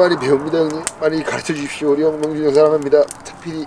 많이 배웁니다 형님. 많이 가르쳐 주십시오. 우리 형 명준이 형 사랑합니다. 특필이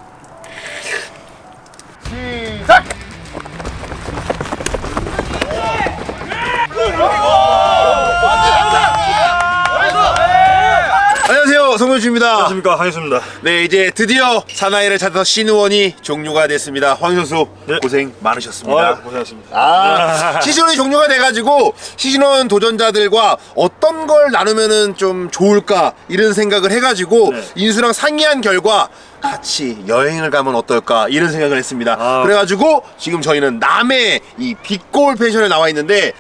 성명주입니다 안녕하십니까 황희수입니다. 네 이제 드디어 사나이를 찾아서 신의원이 종료가 됐습니다 황 선수 네. 고생 많으셨습니다 아, 고생하셨습니다. 아, 시즌이 종료가 돼가지고 시즌원 도전자들과 어떤 걸 나누면은 좀 좋을까 이런 생각을 해가지고 네. 인수랑 상의한 결과 같이 여행을 가면 어떨까 이런 생각을 했습니다. 아. 그래가지고 지금 저희는 남해 이 빅골 펜션에 나와 있는데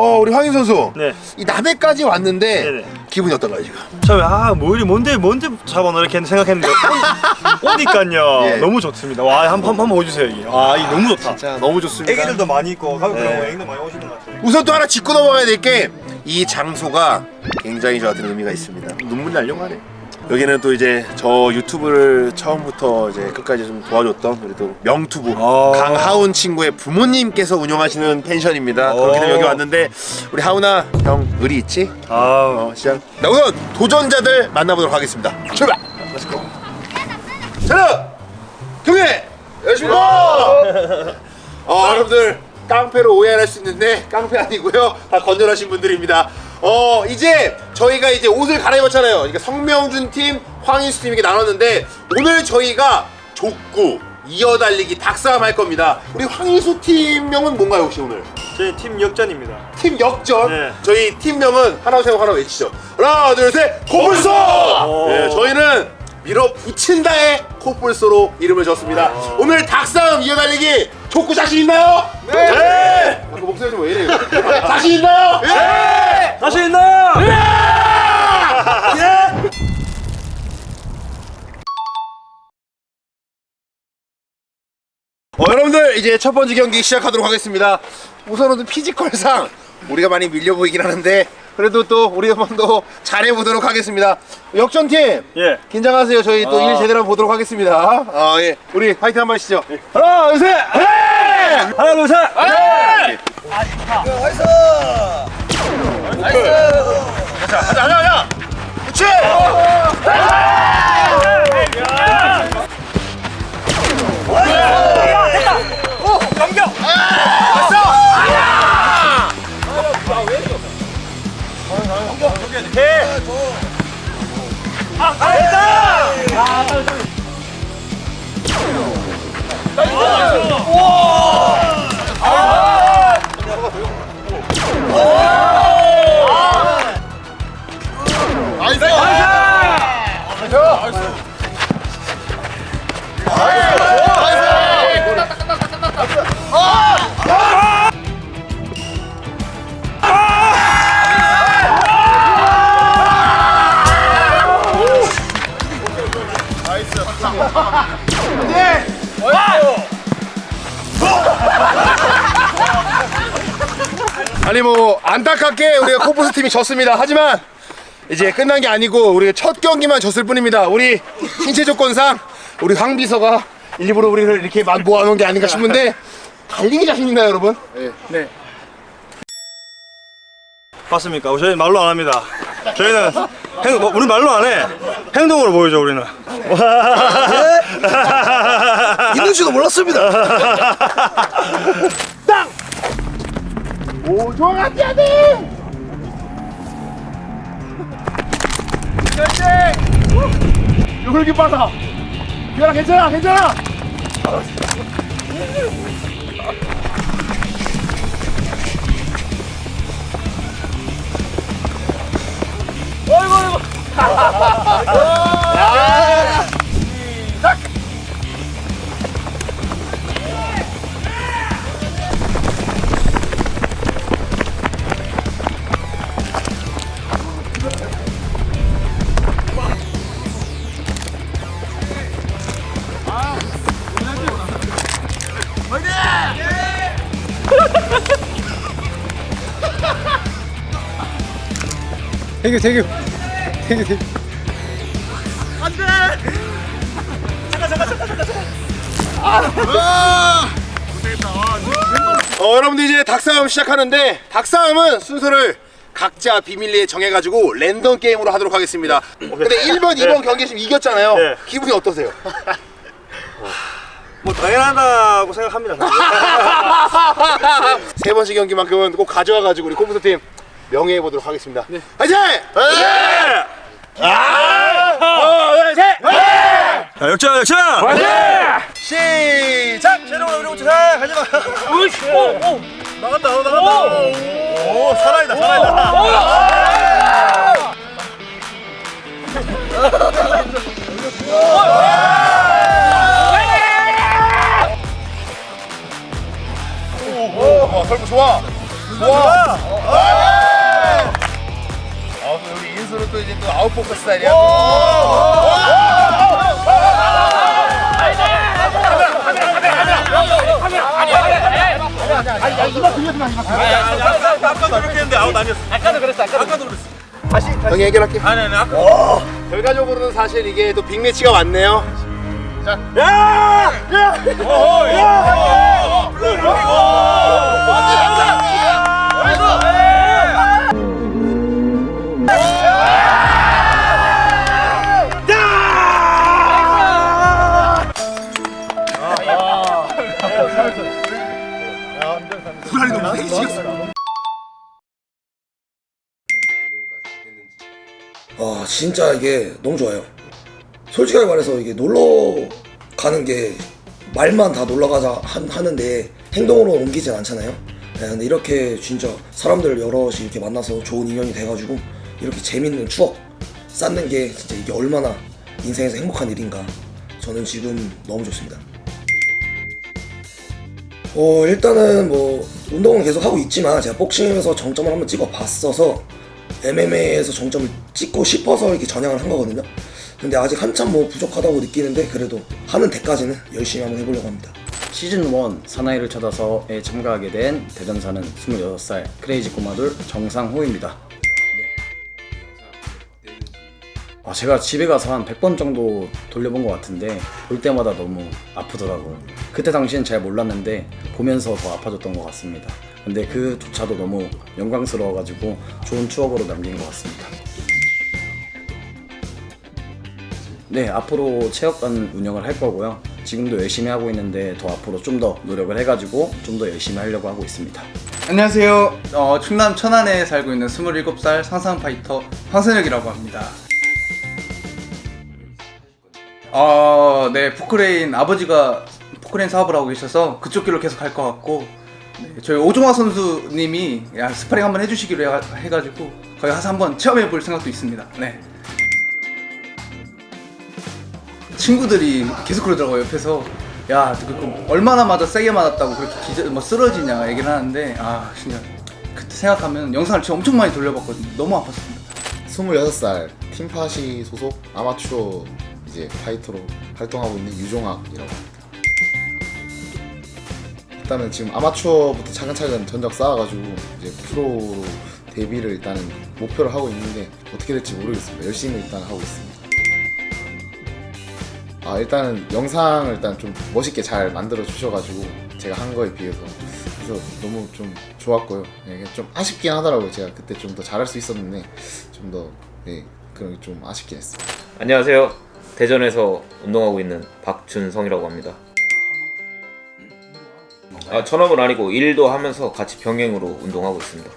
어 우리 황인 선수 네. 이 남해까지 왔는데 네네. 기분이 어떤가요 지금? 처음에 아 뭐이 뭔데 뭔데 잡아놓 이렇게 생각했는데 오, 오니까요 예. 너무 좋습니다. 와 한번 한번 오주세요 이게. 아 이게 너무 좋다. 자 너무 좋습니다. 애기들도 많이 있고 가족들 네. 네. 애기들 많이 오시는 것 같아요. 우선 또 하나 짚고 넘어가야 될 게 이 장소가 굉장히 저한테는 의미가 있습니다. 눈물 나려고 하네. 여기는 또 이제 저 유튜브를 처음부터 이제 끝까지 좀 도와줬던 우리 또 명투부 아. 강하운 친구의 부모님께서 운영하시는 펜션입니다. 때문에 오. 여기 왔는데 우리 하운아 형 의리 있지? 아 어 시작. 나 우선 도전자들 만나보도록 하겠습니다. 출발. 렛츠고. 자, 경례 열심히. 어, 여러분들 깡패로 오해할 수 있는데 깡패 아니고요. 다 건전하신 분들입니다. 어 이제 저희가 이제 옷을 갈아입었잖아요. 그러니까 성명준 팀, 황인수 팀 이렇게 나눴는데 오늘 저희가 족구, 이어달리기, 닭싸움 할 겁니다. 우리 황인수 팀명은 뭔가요 혹시 오늘? 저희 팀 역전입니다. 팀 역전. 네. 저희 팀명은 하나 세고 하나 외치죠. 하나, 둘, 셋! 오. 네, 저희는 밀어붙인다의 코뿔소로 이름을 졌습니다. 오늘 닭싸움 이어달리기 족구 자신 있나요? 네! 아, 그 목소리 좀 왜 이래요? 자신 있나요? 네! 자신 있나요? 어, 여러분들 이제 첫 번째 경기 시작하도록 하겠습니다. 우선은 피지컬상 우리가 많이 밀려 보이긴 하는데 그래도 또 우리 한번 더 잘해보도록 하겠습니다. 역전팀 예. 긴장하세요. 저희 또일 아. 제대로 한번 보도록 하겠습니다. 아 예, 우리 파이팅 한번 하시죠. 하나, 둘, 셋, 네! 하나 둘 셋. 자, 가자, 가자, 가자. 그렇 지. 아니 졌습니다. 하지만 이제 끝난 게 아니고 우리 첫 경기만 졌을 뿐입니다. 우리 신체 조건상 우리 황 비서가 일부러 우리를 이렇게 만 모아놓은 게 아닌가 싶은데 달리기 자신 있나요, 여러분? 맞습니까? 저희 말로 안 합니다. 저희는 행, 뭐, 우리 말로 안 해. 행동으로 보여줘 우리는. 있는지도 몰랐습니다. 오, 좋아, 같이 해야 돼! 네. 화이팅! 여기 빨라. 미안아 괜찮아 괜찮아. 어이구 어이구. 대규 대규 대규 대규 어, 여러분들 이제 닭싸움 시작하는데 닭싸움은 순서를 각자 비밀리에 정해가지고 랜덤 게임으로 하도록 하겠습니다. 근데 1번, 2번 경기 지금 이겼잖아요. 네. 기분이 어떠세요? 뭐 당연하다고 생각합니다. 세 번째 경기만큼은 꼭 가져와가지고 우리 콤퓨터 팀 명예해 보도록 하겠습니다. 네. 화이팅! 네! 하나, 둘, 셋! 자, 역전 역전. 시작! 새로운 우리 고치 살 가지 마. 오이씨. 오, 오. 나간다, 오, 나간다. 오, 오 살아있다, 살아있다. 어, 설부 좋아. 좋아. 아, 인수로 또 이제 또 아웃 포커 스타일이야. 아까도 이렇게 했는데 아웃 아니었어. 아까도 그랬어, 아까도 그랬어. 형이 해결할게. 아니, 아니, 아까. 결과적으로는 사실 이게 또 빅매치가 왔네요. 자, 야! 야! 오, 야! 불안이 진짜 이게 너무 좋아요. 솔직하게 말해서 이게 놀러 가는 게 말만 다 놀러 가자 한- 하는데 행동으로 옮기진 않잖아요. 네, 근데 이렇게 진짜 사람들 여럿이 이렇게 만나서 좋은 인연이 돼가지고 이렇게 재밌는 추억 쌓는 게 진짜 이게 얼마나 인생에서 행복한 일인가. 저는 지금 너무 좋습니다. 어 일단은 뭐 운동은 계속 하고 있지만 제가 복싱에서 정점을 한번 찍어 봤어서 MMA에서 정점을 찍고 싶어서 이렇게 전향을 한 거거든요. 근데 아직 한참 뭐 부족하다고 느끼는데 그래도 하는 데까지는 열심히 한번 해보려고 합니다. 시즌 1 사나이를 찾아서에 참가하게 된 대전사는 26살 크레이지 꼬마돌 정상호입니다. 아, 제가 집에 가서 한 100번 정도 돌려본 것 같은데 볼 때마다 너무 아프더라고요. 그때 당시엔 잘 몰랐는데 보면서 더 아파졌던 것 같습니다. 근데 그조차도 너무 영광스러워가지고 좋은 추억으로 남긴 것 같습니다. 네, 앞으로 체육관 운영을 할 거고요. 지금도 열심히 하고 있는데 더 앞으로 좀 더 노력을 해가지고 좀 더 열심히 하려고 하고 있습니다. 안녕하세요 어, 충남 천안에 살고 있는 27살 상상 파이터 황선혁이라고 합니다 어, 네 포크레인 아버지가 포크레인 사업을 하고 계셔서 그쪽 길로 계속 갈 것 같고 네, 저희 오종화 선수님이 야, 스파링 한번 해주시기로 해, 해가지고 거기 가서 한번 체험해 볼 생각도 있습니다. 네. 친구들이 계속 그러더라고요 옆에서. 야 그, 얼마나 맞아 세게 맞았다고 그렇게 기저, 뭐 쓰러지냐 얘기를 하는데 아 진짜 그때 생각하면 영상을 진짜 엄청 많이 돌려봤거든요. 너무 아팠습니다. 26살 팀파시 소속 아마추어 이제 파이터로 활동하고 있는 유종학이라고 합니다. 일단은 지금 아마추어부터 차근차근 전적 쌓아가지고 이제 프로로 데뷔를 일단은 목표를 하고 있는데 어떻게 될지 모르겠습니다. 열심히 일단 하고 있습니다. 아 일단은 영상을 일단 좀 멋있게 잘 만들어 주셔가지고 제가 한 거에 비해서 그래서 너무 좀 좋았고요. 예, 좀 아쉽긴 하더라고요. 제가 그때 좀 더 잘할 수 있었는데 좀더 예, 그런 게 좀 아쉽긴 했어요. 안녕하세요. 대전에서 운동하고 있는 박준성이라고 합니다. 아, 전업은 아니고 일도 하면서 같이 병행으로 운동하고 있습니다.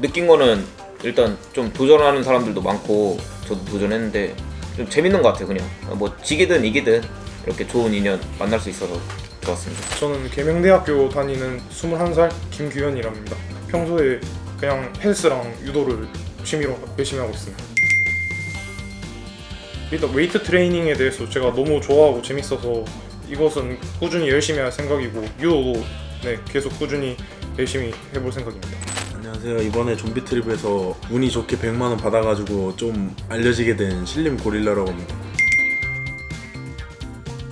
느낀 거는 일단 좀 도전하는 사람들도 많고 저도 도전했는데 좀 재밌는 것 같아요 그냥 뭐 지기든 이기든 이렇게 좋은 인연 만날 수 있어서 좋았습니다. 저는 계명대학교 다니는 21살 김규현이랍니다. 평소에 그냥 헬스랑 유도를 취미로 열심히 하고 있습니다. 일단 웨이트 트레이닝에 대해서 제가 너무 좋아하고 재밌어서 이것은 꾸준히 열심히 할 생각이고 유도도 네, 계속 꾸준히 열심히 해볼 생각입니다. 안녕하세요. 이번에 좀비 트립에서 운이 좋게 100만 원 받아가지고 좀 알려지게 된 신림 고릴라라고 합니다.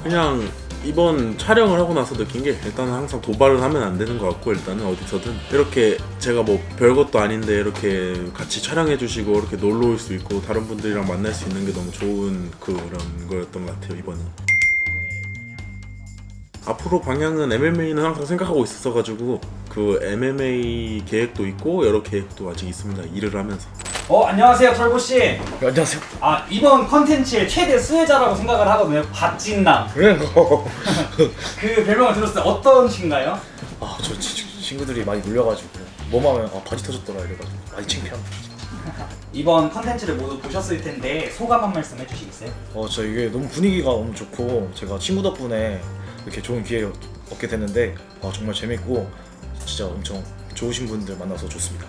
그냥 이번 촬영을 하고 나서 느낀 게 일단은 항상 도발을 하면 안 되는 것 같고 일단은 어디서든 이렇게 제가 뭐 별것도 아닌데 이렇게 같이 촬영해 주시고 이렇게 놀러 올 수 있고 다른 분들이랑 만날 수 있는 게 너무 좋은 그런 거였던 것 같아요 이번이 앞으로 방향은 MMA는 항상 생각하고 있었어가지고 그 MMA 계획도 있고 여러 계획도 아직 있습니다 일을 하면서 어 안녕하세요 털보 씨. 안녕하세요. 아 이번 컨텐츠의 최대 수혜자라고 생각을 하거든요. 박진남. 네. 그 별명을 들었을 때 어떤 신가요? 아, 저 치- 친구들이 많이 놀려가지고 뭐만 하면 아 바지 터졌더라 이래가지고 많이 창피합니다. 이번 컨텐츠를 모두 보셨을 텐데 소감 한 말씀 해주시겠어요? 어, 저 이게 너무 분위기가 너무 좋고 제가 친구 덕분에 이렇게 좋은 기회 얻게 됐는데 아, 정말 재밌고 진짜 엄청 좋으신 분들 만나서 좋습니다.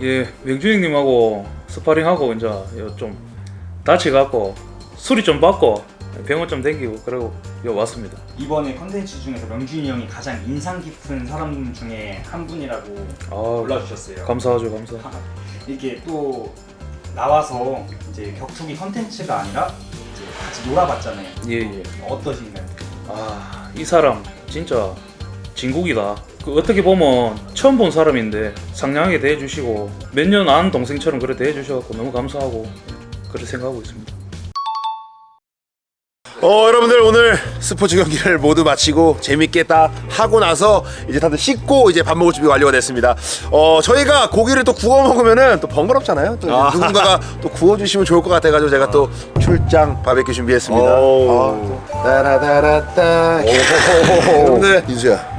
예, 명주 형님하고 스파링하고 이제 좀 다치갖고 술이 좀 받고 병원 좀 댕기고 그러고 요 왔습니다. 이번에 컨텐츠 중에서 명준이 형이 가장 인상 깊은 사람 중에 한 분이라고 아, 올라주셨어요. 감사하죠, 감사. 이렇게 또 나와서 이제 격투기 컨텐츠가 아니라 이제 같이 놀아봤잖아요. 예, 예. 어떠신가요? 아, 이 사람 진짜 진국이다. 그 어떻게 보면 처음 본 사람인데 상냥하게 대해주시고 몇 년 안 동생처럼 그래 대해주셔갖고 너무 감사하고 그렇게 생각하고 있습니다. 어 여러분들 오늘 스포츠 경기를 모두 마치고 재밌게 딱 하고 나서 이제 다들 씻고 이제 밥 먹을 준비 완료가 됐습니다. 어 저희가 고기를 또 구워 먹으면은 또 번거롭잖아요. 또 누군가가 또 구워 주시면 좋을 것 같아가지고 제가 또 출장 바베큐 준비했습니다. 아, 또 따라다라따. 여러분들 민수야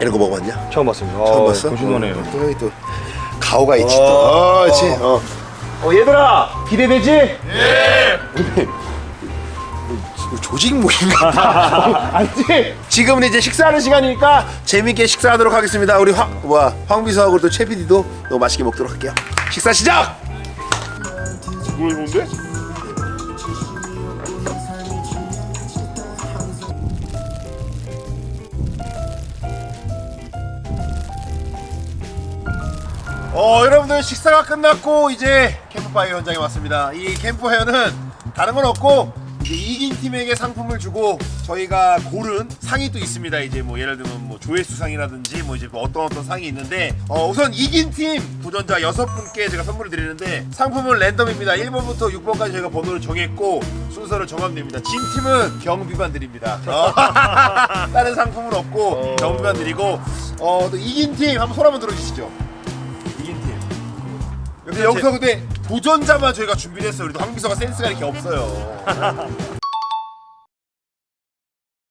이런 거 먹어봤냐? 처음 봤습니다. 처음 봤어? 궁금하네요. 또 여기 또 가오가 있지 또. 어, 그렇지. 어. 어 얘들아 기대되지? 예. 조직 모임인가? 아니지? 지금은 이제 식사하는 시간이니까 재밌게 식사하도록 하겠습니다. 우리 황, 뭐야, 황비서하고 또 최PD도 너무 맛있게 먹도록 할게요. 식사 시작! 뭐야, 뭔데? 어, 여러분들 식사가 끝났고 이제 캠프파이어 현장에 왔습니다. 이 캠프파이어는 다른 건 없고 이제 이긴 팀에게 상품을 주고 저희가 고른 상이 또 있습니다. 이제 뭐 예를 들면 뭐 조회수상이라든지 뭐 이제 뭐 어떤 어떤 상이 있는데 어, 우선 이긴 팀 도전자 여섯 분께 제가 선물을 드리는데 상품은 랜덤입니다. 1번부터 6번까지 저희가 번호를 정했고 순서를 정하면 됩니다. 진 팀은 경비만 드립니다. 어, 다른 상품은 없고 경비만 드리고 어, 또 이긴 팀 한번 손 한번 들어주시죠. 근데 여기서 근데 도전자만 저희가 준비를 했어요. 우리도 황비서가 센스가 이렇게 없어요.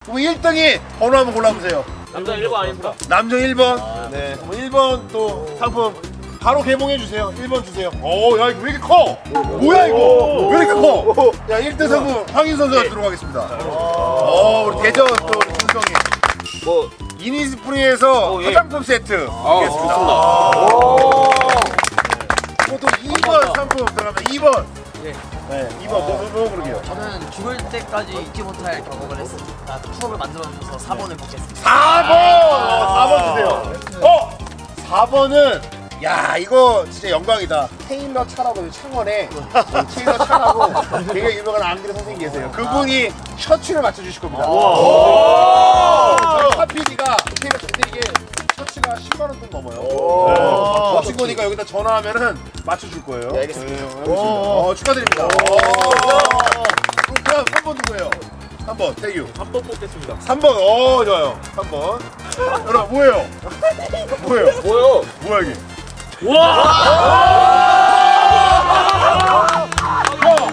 그럼 1등이 번호 한번 골라보세요. 남자 1번 아닙니다. 남정 1번. 네. 그럼 1번 또 상품 바로 개봉해 주세요. 1번 주세요. 오, 야 이거 왜 이렇게 커? 뭐야 이거? 왜 이렇게 커? 야 1등 상품 황인 선수가 들어가겠습니다. 어, 우리 대전 또 우리 준성이. 뭐 이니스프리에서 예. 화장품 세트. 아, 좋습니다. 또 2번 상품 들어가면 2번. 네. 2번 뭐, 뭐, 뭐 부르게요? 저는 죽을 때까지 잊지 못할 경험을 했습니다. 추억을 만들어주셔서 4번을 먹겠습니다. 4번! 어, 4번 주세요. 어! 4번은 야 이거 진짜 영광이다. 테일러 차라고 창원에 테일러 차라고 되게 유명한 안그레 선생님 계세요. 그분이 셔츠를 맞춰주실 겁니다. 저희 파피디가 테일러 근데 이게 셔츠가 10만 원돈 넘어요. 네. 멋진 거니까 여기다 전화하면은 맞춰줄 거예요. 네, 알겠습니다. 어, 축하드립니다. 오. 그럼 다음 3번 누구예요? 3번 태규. 3번 뽑겠습니다. 3번 어 좋아요 3번 여러분 뭐예요? 뭐예요? 뭐요? 뭐야 이게 와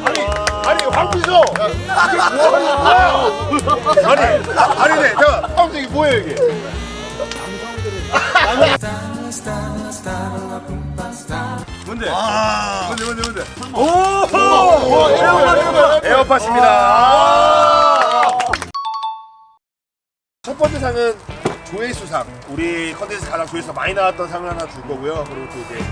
아니 아니 황비서 이게 뭐야 아니 아니 네 잠깐 황비서 이게 뭐예요 이게 뭔데? 뭔데 뭔데 뭔데? 오! 에어팟 에어팟입니다. 아! 첫 번째 상은 조회수상. 우리 컨텐츠 가장 조회수가 많이 나왔던 상을 하나 줄 거고요. 그리고 또 이제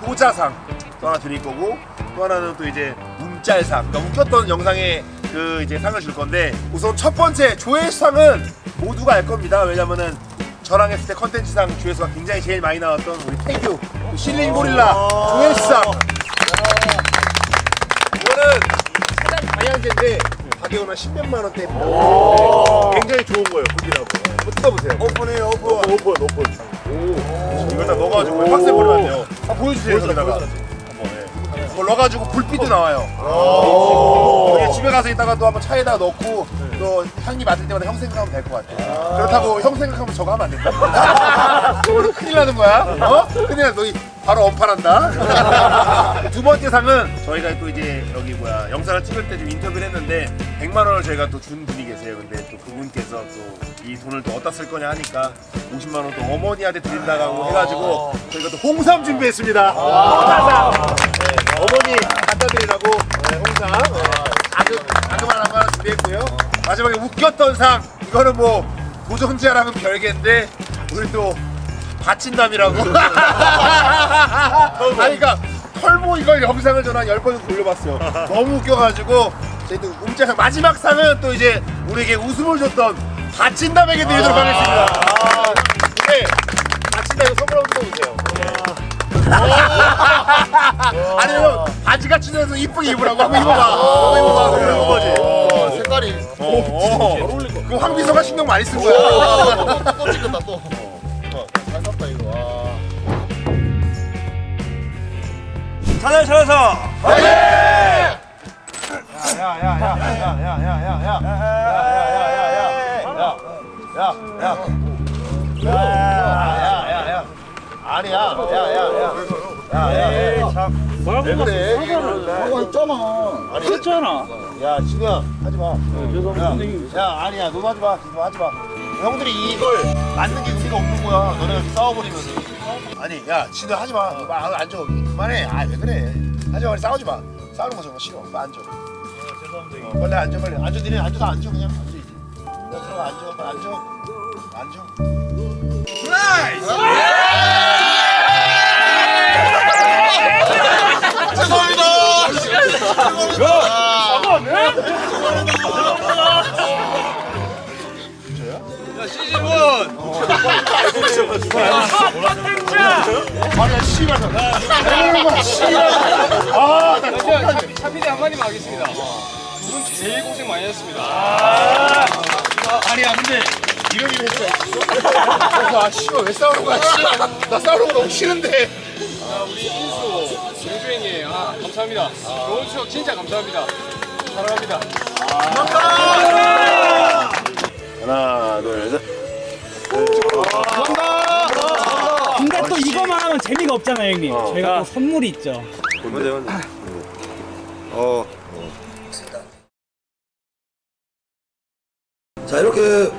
효자상 또 하나 드릴 거고 또 하나는 또 이제 문짤상. 그러니까 웃겼던 영상에 그 이제 상을 줄 건데 우선 첫 번째 조회수상은 모두가 알 겁니다. 왜냐면은 저랑 했을 때 컨텐츠상 조회수가 굉장히 제일 많이 나왔던 우리 태규 또 실린 고릴라 조회수상. 이거는 가장 다양한데 가격은 한 10몇만 원대입니다. 네. 굉장히 좋은 거예요, 굽이라고. 한번 뜯어보세요. 오픈해요, 오픈. 오픈, 오픈. 오, 이걸 다 넣어가지고 박스에 버려놨네요. 한번 보여주세요, 여기다가. 한번, 예. 이걸 넣어가지고 불빛도 나와요. 오. 집에 가서 이따가 또 한번 차에다 넣고 또 향기 맡을 때마다 형 생각하면 될 것 같아. 그렇다고 형 생각하면 저거 하면 안 된다. 오늘 큰일 나는 거야. 어? 큰일 나. 너 이- 바로 언팔한다. 두 번째 상은 저희가 또 이제 여기 뭐야 영상을 찍을 때 좀 인터뷰를 했는데 100만 원을 저희가 또 준 분이 계세요. 근데 또 그분께서 또 이 돈을 또 어디다 쓸 거냐 하니까 50만 원 또 어머니한테 드린다고 해가지고 저희가 또 홍삼 준비했습니다. 홍삼. 네, 어머니 갖다 드리라고 네, 홍삼. 네, 아주 자그마한 한 하나 준비했고요. 마지막에 웃겼던 상 이거는 뭐 도전자랑은 별개인데 우리 또 바친남이라고. 아니 그러니까 털보 이걸 영상을 저는 한 10번 돌려봤어요. 너무 웃겨가지고 저희 또 음자상 마지막 상은 또 이제 우리에게 웃음을 줬던 바친남에게 드리도록 하겠습니다. 네. 바친남 이거 선물 한번 보세요. 아니면 바지가 추천해서 이쁘게 입으라고 한번 입어봐. 한번 입어봐. 그런 거지. 색깔이. 어, 잘 어울릴 거. 그 황비서가 신경 많이 쓴 거야. 또 찍었다 또. 잘 샀다 이거. 와. 자네 잘해서. 아니야. 야 야 야. 야 야야. 참. 왜 그래? 하고 했잖아. 아니. 그렇잖아. 야 진우야 하지 마. 죄송합니다. 야 아니야 너도 하지 마. 진우 하지 마. 형들이 이걸 맞는 게 의미가 없는 거야. 너네 싸워버리면. 아니 야 진우 하지 마. 너 마- 앉아. 그만해. 아 왜 그래? 하지 마. 빨리 싸우지 마. 싸우는 거 정말 싫어. 빨리 앉아. 죄송합니다. 어, 빨리 앉아 빨리. 앉아 니네 앉아서 앉아 그냥 앉아 이제. 야 들어가 앉아. 빨리 앉아. 앉아. 아니야 씨발. 야 씨발. 아. 차피디 한마디만 하겠습니다. 두분 제일 고생 많이 했습니다. 아니야 근데 이런 일 했어. 아 씨발 왜 싸우는 거야? 씨발. 나 싸우는 거 너무 싫은데. 우리 인수, 명주행님, 아, 감사합니다. 좋은 추억 진짜 감사합니다. 사랑합니다. 하나 둘 셋. 근데 또 이거만 하면 재미가 없잖아요, 형님. 저희가 또 선물이 있죠. 자 이렇게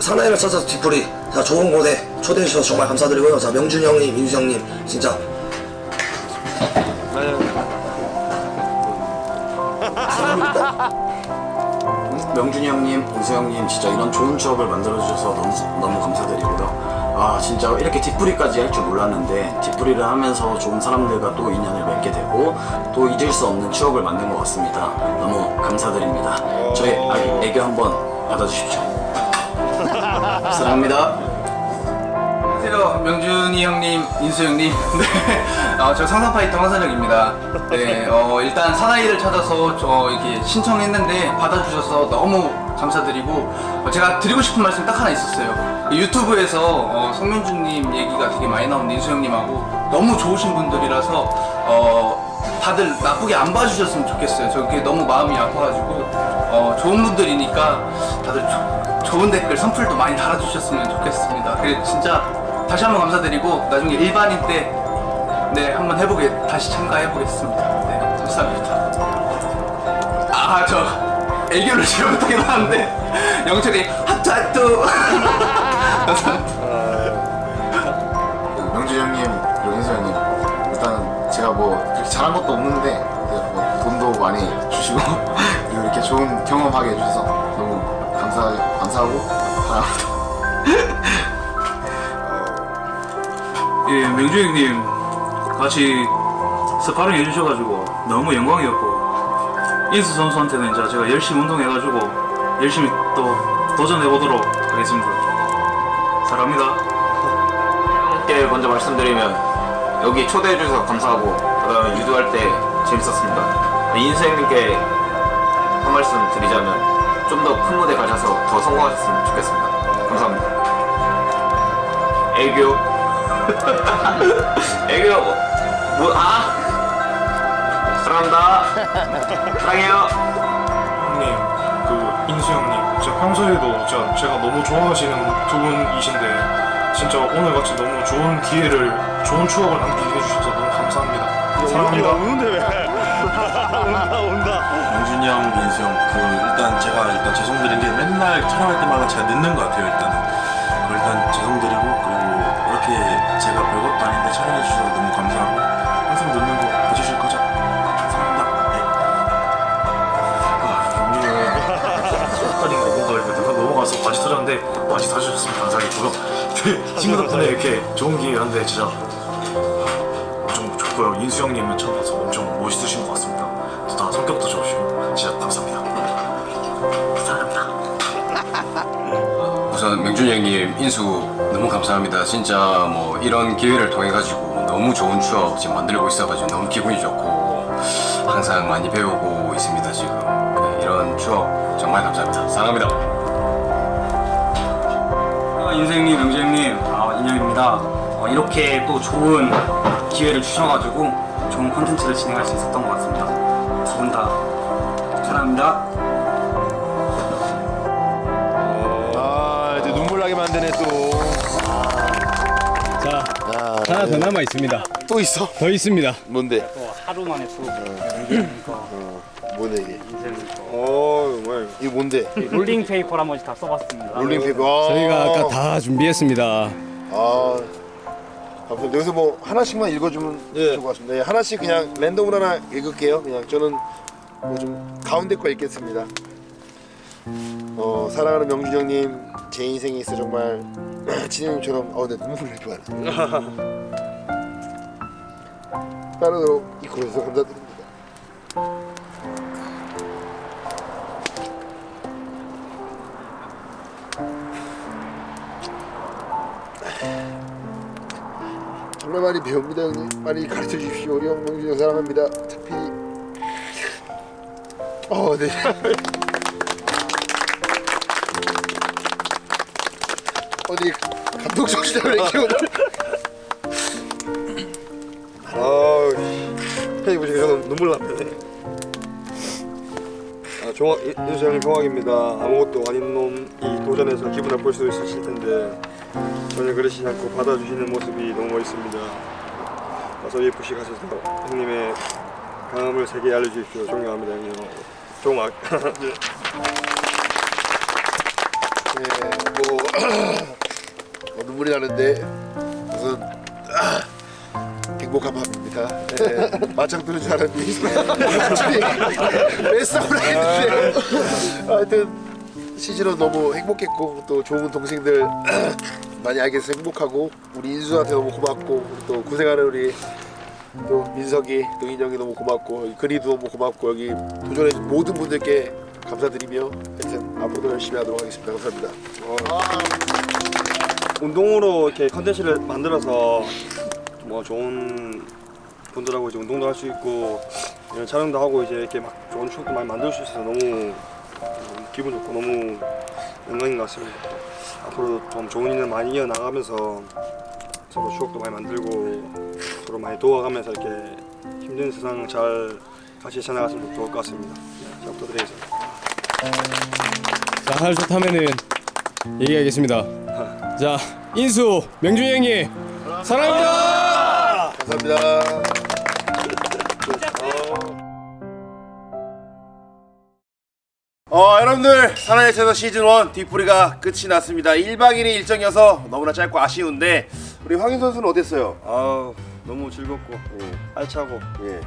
사나이를 찾아서 뒤풀이 자 좋은 곳에 초대해 주셔서 정말 감사드리고요 자 명준이 형님 민수 형님 진짜 명준이 형님, 인수 형님 진짜 이런 좋은 추억을 만들어주셔서 너무, 너무 감사드리고요. 아 진짜 이렇게 뒷풀이까지 할 줄 몰랐는데 뒷풀이를 하면서 좋은 사람들과 또 인연을 맺게 되고 또 잊을 수 없는 추억을 만든 것 같습니다. 너무 감사드립니다. 저희 아- 애교 한번 받아주십시오. 사랑합니다. 안녕하세요. 명준이 형님 인수 형님. 네, 어, 저 상상 파이터 황선혁입니다. 네, 어, 일단 사나이를 찾아서 저 이렇게 신청했는데 받아주셔서 너무 감사드리고 어, 제가 드리고 싶은 말씀 딱 하나 있었어요. 유튜브에서 어, 성명준님 얘기가 되게 많이 나온 인수 형님하고 너무 좋으신 분들이라서 어, 다들 나쁘게 안 봐주셨으면 좋겠어요. 저 그게 너무 마음이 아파가지고 어, 좋은 분들이니까 다들 조- 좋은 댓글 선플도 많이 달아주셨으면 좋겠습니다. 그래 진짜 다시 한번 감사드리고 나중에 일반인 때 네 한번 해보게 다시 참가해 보겠습니다. 네 감사합니다. 아 저 애교를 잘 못하긴 하는데 영철이 하트 하트 감사합니다. 명준 형님, 그리고 인수 형님 일단은 제가 뭐 그렇게 잘한 것도 없는데 뭐 돈도 많이 주시고 그리고 이렇게 좋은 경험하게 해주셔서 너무 감사 감사하고 사랑합니다. 예, 명주 형님 같이 스파링 해주셔가지고 너무 영광이었고 인수 선수한테는 이제 제가 열심히 운동해가지고 열심히 또 도전해보도록 하겠습니다. 사랑합니다. 함께 먼저 말씀드리면 여기 초대해 주셔서 감사하고 그다음에 유도할 때 재밌었습니다. 인수 형님께 한 말씀 드리자면 좀 더 큰 무대 가셔서 더 성공하셨으면 좋겠습니다. 감사합니다. 애교. 애교. 뭐, 아! 사랑합니다. 사랑해요. 형님, 그 인수 형님, 진짜 평소에도 진짜 제가 너무 좋아하시는 두 분이신데 진짜 오늘 같이 너무 좋은 기회를, 좋은 추억을 남기게 해주셔서 너무 감사합니다. 사랑합니다. 우는데 왜? 온다 온다. 영준이 형, 민수 형, 그 일단 제가 일단 죄송드린 게 맨날 촬영할 때마다 제가 늦는 것 같아요. 일단은 그 일단 죄송드리고 제가 별것도 아닌데 촬영해 주셔서 너무 감사하고 항상 늦는 거 봐주실 거죠? 감사합니다. 네. 영준이 내가 넘어가서 바지 터졌는데 바지 터주셨으면 감사하겠고요. 네, 친구 덕분에 이렇게 좋은 기회였는데 진짜 엄청 좋고요. 인수 형님은 처음 봐서 엄청 멋있으신 것 같습니다. 또 다 성격도 좋으시고 진짜 감사합니다. 사랑합니다. 우선 명준이 형님 인수 너무 감사합니다. 진짜 뭐 이런 기회를 통해 가지고 너무 좋은 추억 지금 만들고 있어가지고 너무 기분이 좋고 항상 많이 배우고 있습니다 지금 네, 이런 추억 정말 감사합니다. 사랑합니다. 인생님, 명재님, 아, 인형입니다. 어, 이렇게 또 좋은 기회를 주셔가지고 좋은 콘텐츠를 진행할 수 있었던 것 같습니다. 두 분 다 사랑합니다. 아 이제 눈물 나게 만드네 또. 자, 하나 더 남아 있습니다. 또 있어? 더 있습니다. 뭔데? 하루 만에 또 뭔데 이게? 어 뭐야? 이게 뭔데? 롤링 페이퍼를 한 번씩 다 써봤습니다. 롤링페이퍼. 아. 저희가 아까 다 준비했습니다. 아. 아무튼 여기서 뭐 하나씩만 읽어주면 좋을 것 같습니다. 예, 하나씩 그냥 랜덤으로 하나 읽을게요. 그냥 저는 뭐 좀 가운데 거 읽겠습니다. 어 사랑하는 명준 형님 제 인생에 있어 정말 진영님처럼 어내 눈물 날 좋아하네. 따르도록 이끌어서 감사드립니다. 정말 많이 배웁니다 형님. 많이 가르쳐 주십시오. 우리 형 사랑합니다. 특히 어네 어디 감독 정신을 왜 오늘 아우 형이 보시니까 저는 눈물 나네 아, 종학 인수 형님 종학입니다. 아무것도 아닌 놈이 도전해서 기분 나쁠 수도 있으실 텐데 전혀 그러시지 않고 받아주시는 모습이 너무 멋있습니다. 어서 예쁘시 가셔서 형님의 강함을 세계에 알려주십시오. 존경합니다 형님. 종학. 네. 네, 뭐 어, 눈물이 나는데 우선 아, 행복한 밤입니다. 네, 마창 들은 줄 알았는데 갑자기 왜 싸우라 했는데 하여튼 시즌은 너무 행복했고 또 좋은 동생들 많이 알게 돼서 행복하고 우리 인수한테 너무 고맙고 또 고생하는 우리 또 민석이 또 인형이 너무 고맙고 그리도 너무 고맙고 여기 도전해 준 모든 분들께 감사드리며 하여튼 앞으로도 열심히 하도록 하겠습니다. 감사합니다. 운동으로 이렇게 컨텐츠를 만들어서 뭐 좋은 분들하고 이제 운동도 할 수 있고 이런 촬영도 하고 이제 이렇게 막 좋은 추억도 많이 만들 수 있어서 너무 음, 기분 좋고 너무 영광인 것 같습니다. 앞으로도 좀 좋은 인연 많이 이어 나가면서 서로 추억도 많이 만들고 서로 많이 도와가면서 이렇게 힘든 세상 잘 같이 지나갔으면 좋을 것 같습니다. 네, 잘 부탁드리겠습니다. 자, 하나 좋다면은 얘기하겠습니다. 자, 인수, 명준이 형님, 사랑합니다. 감사합니다. 어 여러분들 사나이의 채널 시즌 1 뒷풀이가 끝이 났습니다 1박 2일 일정이어서 너무나 짧고 아쉬운데 우리 황인 선수는 어땠어요? 아 너무 즐겁고 예. 알차고 예.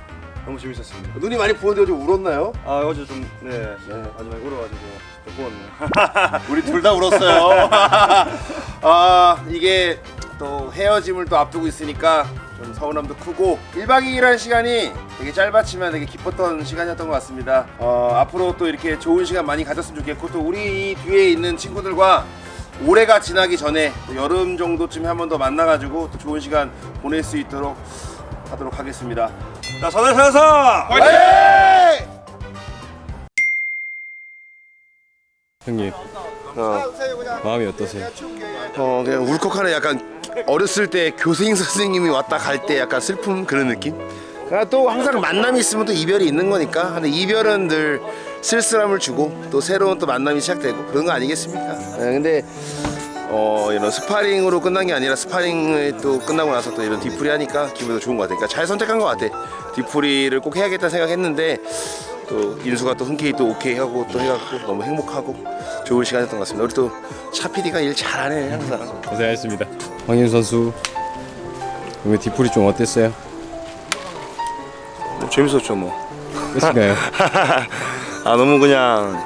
너무 재밌었습니다. 눈이 많이 부었는데 좀 울었나요? 아 어제 좀 네, 아주 많이 울어가지고 좀 부었네요. 우리 둘 다 울었어요. 아 이게 또 헤어짐을 또 앞두고 있으니까 좀 서운함도 크고 1박 2일한 시간이 되게 짧았지만 되게 기뻤던 시간이었던 것 같습니다. 어, 앞으로 또 이렇게 좋은 시간 많이 가졌으면 좋겠고 또 우리 이 뒤에 있는 친구들과 올해가 지나기 전에 또 여름 정도쯤에 한 번 더 만나가지고 또 좋은 시간 보낼 수 있도록 하도록 하겠습니다. 자, 사나사! 화이팅! 형님 마음이 어떠세요? 어 그냥 울컥하네 약간 어렸을 때 교생 선생님이 왔다 갈 때 약간 슬픔 그런 느낌? 그러니까 또 항상 만남이 있으면 또 이별이 있는 거니까 근데 이별은 늘 쓸쓸함을 주고 또 새로운 또 만남이 시작되고 그런 거 아니겠습니까? 네, 근데 어 이런 스파링으로 끝난 게 아니라 스파링을 또 끝나고 나서 또 이런 뒤풀이 하니까 기분도 좋은 것 같아. 그러니까 잘 선택한 것 같아. 뒤풀이를 꼭 해야겠다 생각했는데 또 인수가 또 흔쾌히 또 오케이 하고 또 해갖고 너무 행복하고 좋은 시간이었던 것 같습니다. 우리 또 차피디가 일 잘하네 항상. 고생하셨습니다. 황인 선수 오늘 디프리 좀 어땠어요? 뭐 재밌었죠 뭐. 끝인가요? 아 너무 그냥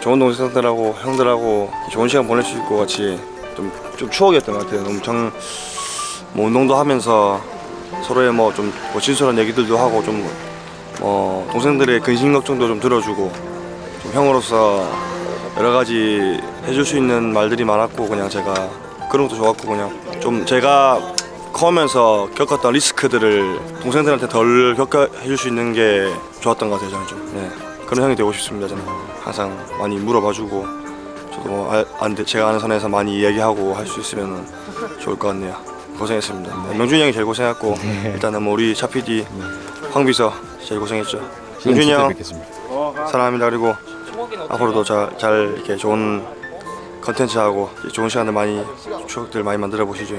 좋은 동생들하고 형들하고 좋은 시간 보낼 수 있고 같이 좀, 좀 추억이었던 것 같아요. 엄청 뭐 운동도 하면서 서로의 뭐좀 뭐 진솔한 얘기들도 하고 좀뭐 동생들의 근심 걱정도 좀 들어주고 좀 형으로서 여러 가지 해줄 수 있는 말들이 많았고 그냥 제가 그런 것도 좋았고 그냥 좀 제가 커오면서 겪었던 리스크들을 동생들한테 덜 겪어 해줄 수 있는 게 좋았던 것 같아요 저는 좀. 네. 그런 형이 되고 싶습니다 저는. 항상 많이 물어봐주고 저도 뭐 아, 안 돼, 제가 아는 선에서 많이 이야기하고 할 수 있으면 좋을 것 같네요 고생했습니다. 명준이 형이 제일 고생했고 일단은 뭐 우리 차 PD 황비서 제일 고생했죠. 명준이 형. 사랑합니다. 그리고 앞으로도 잘, 잘 이렇게 좋은 컨텐츠하고 좋은 시간들 많이 추억들 많이 만들어 보시죠